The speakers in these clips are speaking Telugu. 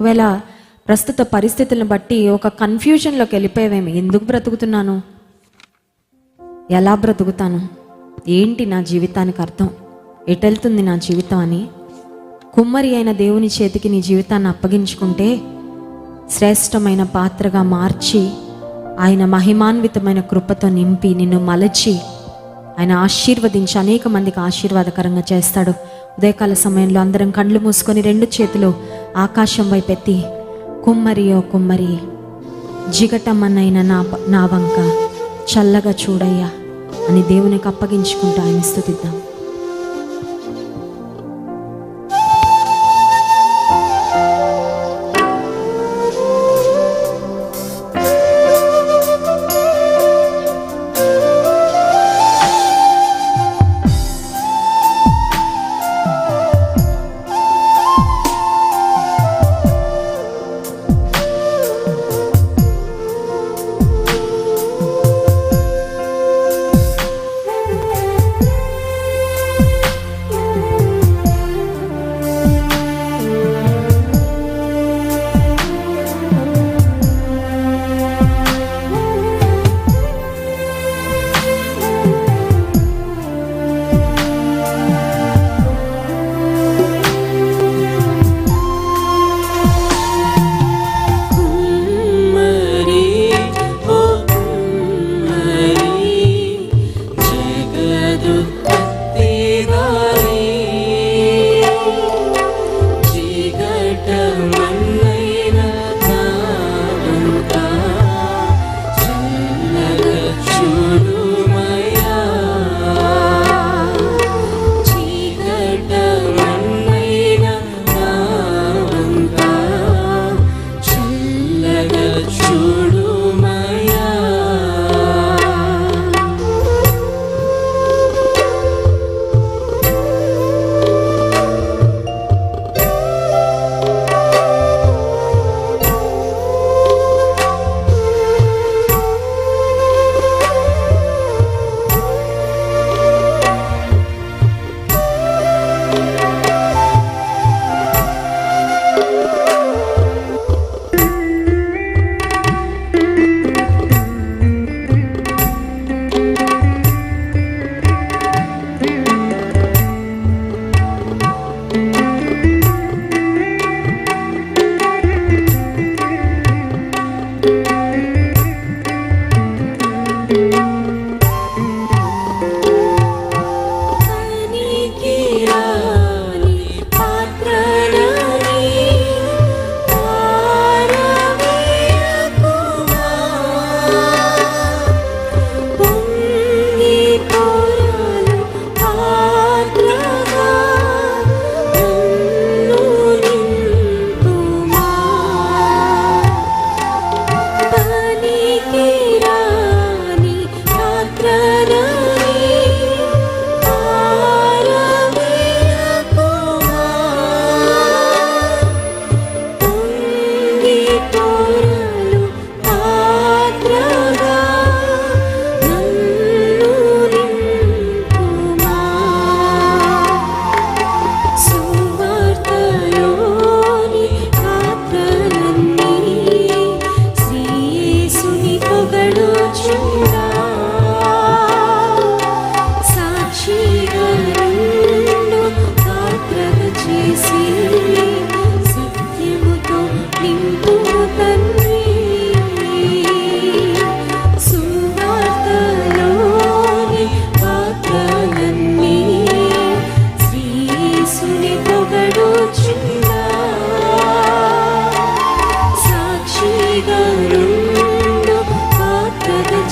ఒకవేళ ప్రస్తుత పరిస్థితులను బట్టి ఒక కన్ఫ్యూజన్లోకి వెళ్ళిపోయావేమి? ఎందుకు బ్రతుకుతున్నాను? ఎలా బ్రతుకుతాను? ఏంటి నా జీవితానికి అర్థం? ఎటెళ్తుంది నా జీవితం అని? కుమ్మరి అయిన దేవుని చేతికి నీ జీవితాన్ని అప్పగించుకుంటే శ్రేష్టమైన పాత్రగా మార్చి ఆయన మహిమాన్వితమైన కృపతో నింపి నిన్ను మలచి ఆయన ఆశీర్వదించి అనేక మందికి ఆశీర్వాదకరంగా చేస్తాడు. ఉదయకాల సమయంలో అందరం కళ్ళు మూసుకొని రెండు చేతులు ఆకాశం వైపెత్తి కుమ్మరి ఓ కుమ్మరి జిగటమ్మనైన నా నా వంక చల్లగా చూడయ్యా అని దేవునికి అప్పగించుకుంటూ ఆయన స్థుతిద్దాం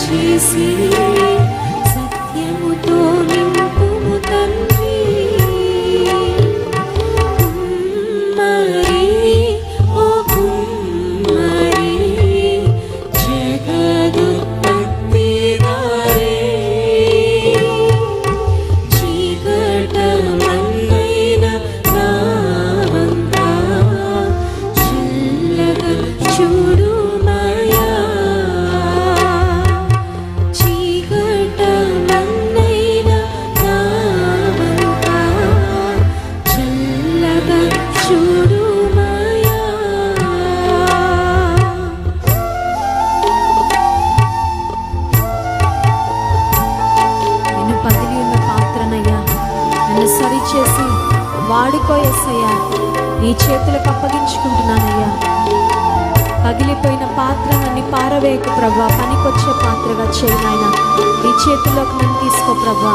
పాత్రగా చేసి చేతులకు అప్పగించుకుంటున్నానయ్యా. పగిలిపోయిన పాత్ర నన్ను పారవేయకు ప్రభా. పనికొచ్చే పాత్రగా చేయనాయన నీ చేతుల్లోకి నన్ను తీసుకో ప్రభా.